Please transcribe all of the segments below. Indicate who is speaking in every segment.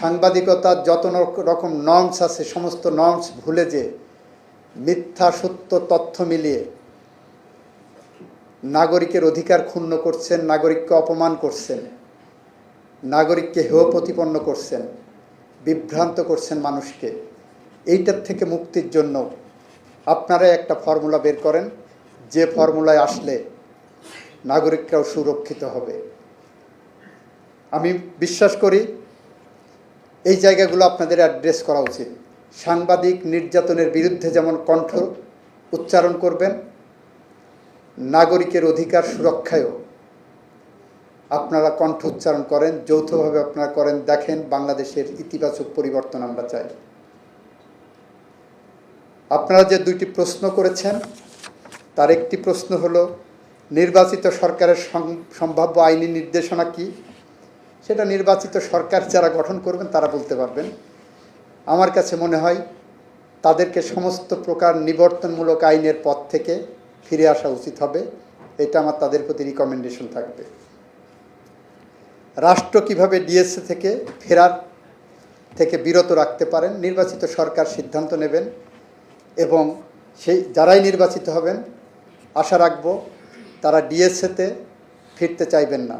Speaker 1: সাংবাদিকতার যত রকম নর্মস আছে, সমস্ত নর্মস ভুলে যে মিথ্যা, সত্য তথ্য মিলিয়ে নাগরিকের অধিকার ক্ষুণ্ণ করছেন, নাগরিককে অপমান করছেন, নাগরিককে হেয় প্রতিপন্ন করছেন, বিভ্রান্ত করছেন মানুষকে। এইটার থেকে মুক্তির জন্য আপনারা একটা ফর্মুলা বের করেন। যে ফর্মুলায় আসলে নাগরিকরাও সুরক্ষিত হবে। আমি বিশ্বাস করি এই জায়গাগুলো আপনাদের অ্যাড্রেস করা উচিত। সাংবাদিক নির্যাতনের বিরুদ্ধে যেমন কণ্ঠ উচ্চারণ করবেন, নাগরিকের অধিকার সুরক্ষায়ও আপনারা কণ্ঠ উচ্চারণ করেন, যৌথভাবে আপনারা করেন। দেখেন বাংলাদেশের ইতিবাচক পরিবর্তন আমরা চাই। আপনারা যে দুইটি প্রশ্ন করেছেন, তার একটি প্রশ্ন হলো, নির্বাচিত সরকারের সম্ভাব্য আইনি নির্দেশনা কি? সেটা নির্বাচিত সরকার যারা গঠন করবেন তারা বলতে পারবেন। আমার কাছে মনে হয় তাদেরকে সমস্ত প্রকার নিবর্তনমূলক আইনের পথ থেকে ফিরে আসা উচিত হবে, এটা আমার তাদের প্রতি রিকমেন্ডেশন থাকবে। রাষ্ট্র কীভাবে ডিএসএ থেকে ফেরার থেকে বিরত রাখতে পারেন, নির্বাচিত সরকার সিদ্ধান্ত নেবেন এবং সেই যারাই নির্বাচিত হবেন, আশা রাখব তারা ডিএসএতে ফিরতে চাইবেন না।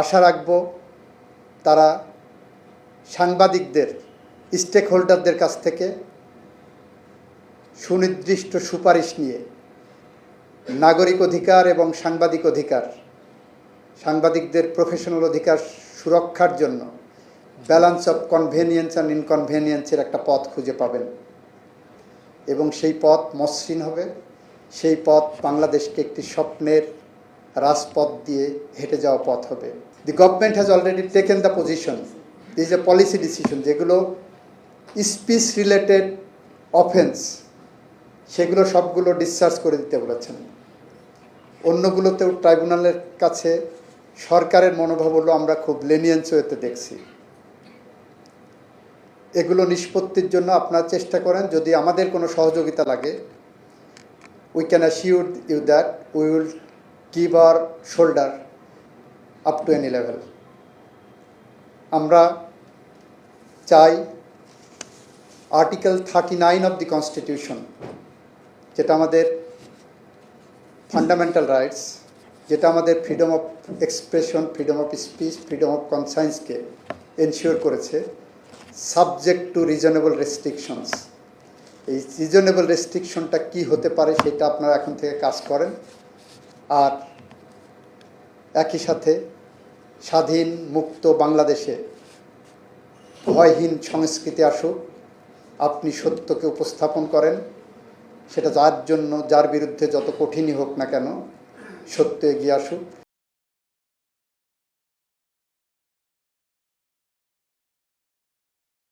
Speaker 1: আশা রাখব তারা সাংবাদিকদের স্টেক হোল্ডারদের কাছ থেকে সুনির্দিষ্ট সুপারিশ নিয়ে নাগরিক অধিকার এবং সাংবাদিক অধিকার, সাংবাদিকদের প্রফেশনাল অধিকার সুরক্ষার জন্য ব্যালেন্স অফ কনভেনিয়েন্স অ্যান্ড ইনকনভেনিয়েন্সের একটা পথ খুঁজে পাবেন। এবং সেই পথ মসৃণ হবে। সেই পথ বাংলাদেশকে একটি স্বপ্নের রাজপথ দিয়ে হেঁটে যাওয়া পথ হবে। The government has already taken the position is a policy decision যেগুলো স্পিচ রিলেটেড অফেন্স সেগুলো সবগুলো ডিসচার্জ করে দিতে বলেছেন। অন্যগুলোতেও ট্রাইব্যুনালের কাছে সরকারের মনোভাব হলো আমরা খুব লেনিয়েন্স ওয়েতে দেখছি। এগুলো নিষ্পত্তির জন্য আপনারা চেষ্টা করেন, যদি আমাদের কোনো সহযোগিতা লাগে we can assure you that we will our shoulder up to any level আমরা চাই article thirty nine of the constitution যেটা আমাদের ফান্ডামেন্টাল রাইটস যেটা আমাদের freedom of expression freedom of speech freedom of কনসায়েন্সকে ensure করেছে সাবজেক্ট টু রিজনেবল রেস্ট্রিকশনস এই reasonable রেস্ট্রিকশনটা কি হতে পারে সেটা আপনারা এখন থেকে কাজ করেন। আর একই সাথে স্বাধীন মুক্ত বাংলাদেশে ভয়হীন সংস্কৃতি আসুক, আপনি সত্যকে উপস্থাপন করেন। সেটা যার জন্য, যার বিরুদ্ধে যত কঠিনই হোক না কেন, সত্য এগিয়ে আসুক।